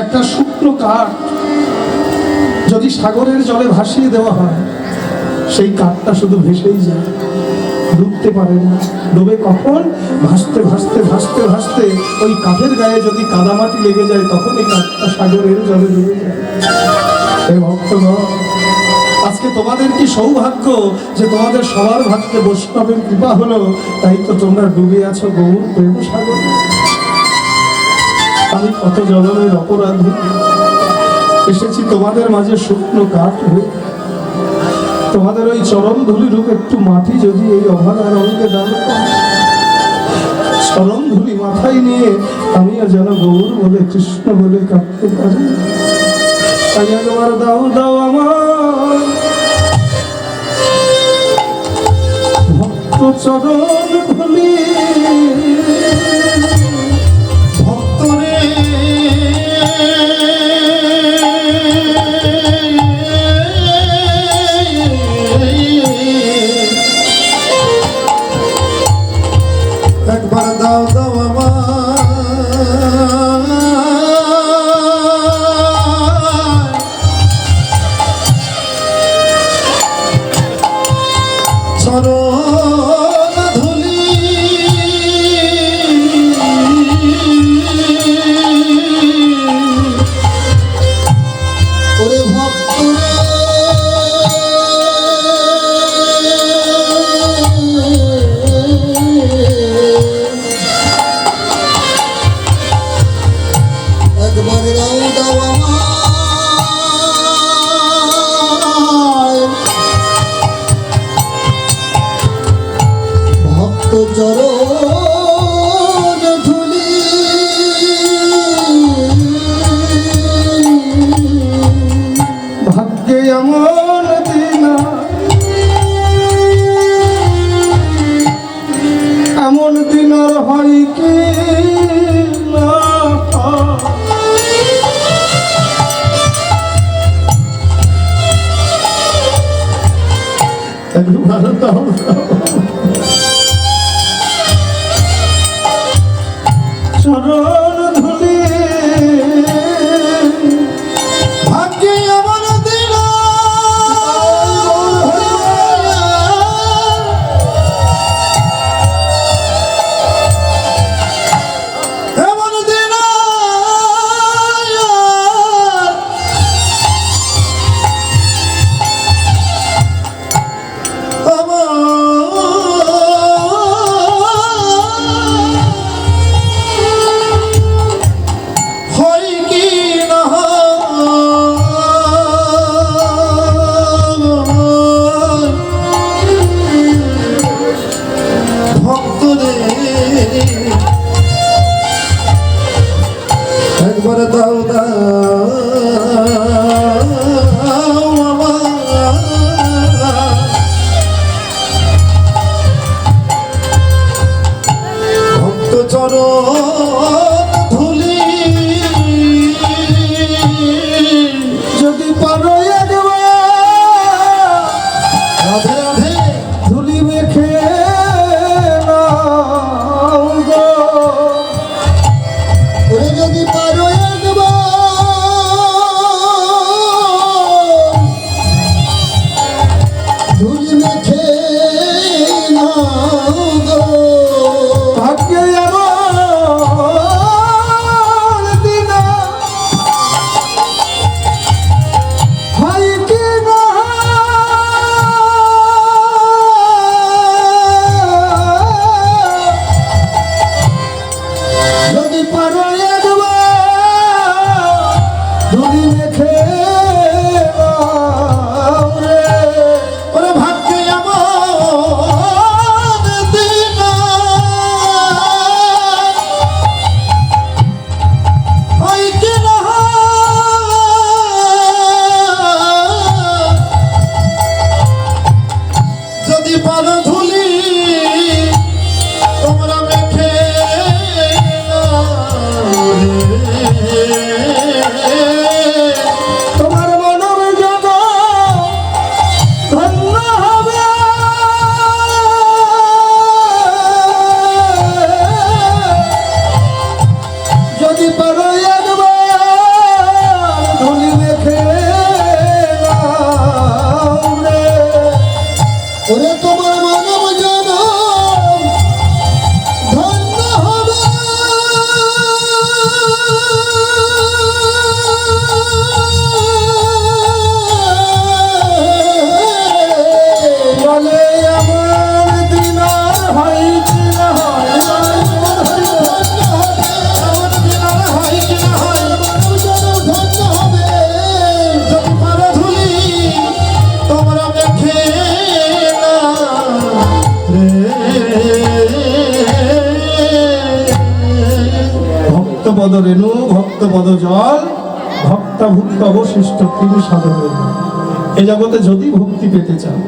একটা শুকনো কাঠ যদি সাগরের জলে ভাসিয়ে দেওয়া হয়, সেই কাঠটা শুধু ভেসেই যায়, ডুবতে পারে না। ডুবে কখন? ভাসতে ভাসতে ভাসতে ভাসতে ওই কাঠের গায়ে যদি কাদামাটি লেগে যায়, তখন এই কাঠটা সাগরের জলে ডুবে যায়। ভক্তগণ আজকে তোমাদের কি সৌভাগ্য যে তোমাদের সবার ভাগ্যে বৈষ্ণবের কৃপা হলো? তাই তো তোমরা ডুবে আছো গৌর প্রেম সাগরে। আমি কত জনমের অপরাধী এসেছি তোমাদের মাঝে শুকনো কাঠ হয়ে তোমাদের ওই চরম ধুলি রূপ একটু মাটি যদি এই অভাগা রঙকে দান। চরম ধুলি মাথায় নিয়ে আমিও যেন গৌর বলে, কৃষ্ণ বলে কাঁদতে পারি একবার দাও দাও আমার ভক্ত চরণ ধুলি চরণ এমন দিন এমন দিন আর হয় কি একবার দাও ধুলি। যদি পারো ভক্তপদ রেণু ভক্তপদ জল ভক্তাভুক্ত অবশিষ্ট তিনি সাধনের এ জগতে যদি ভক্তি পেতে চাও।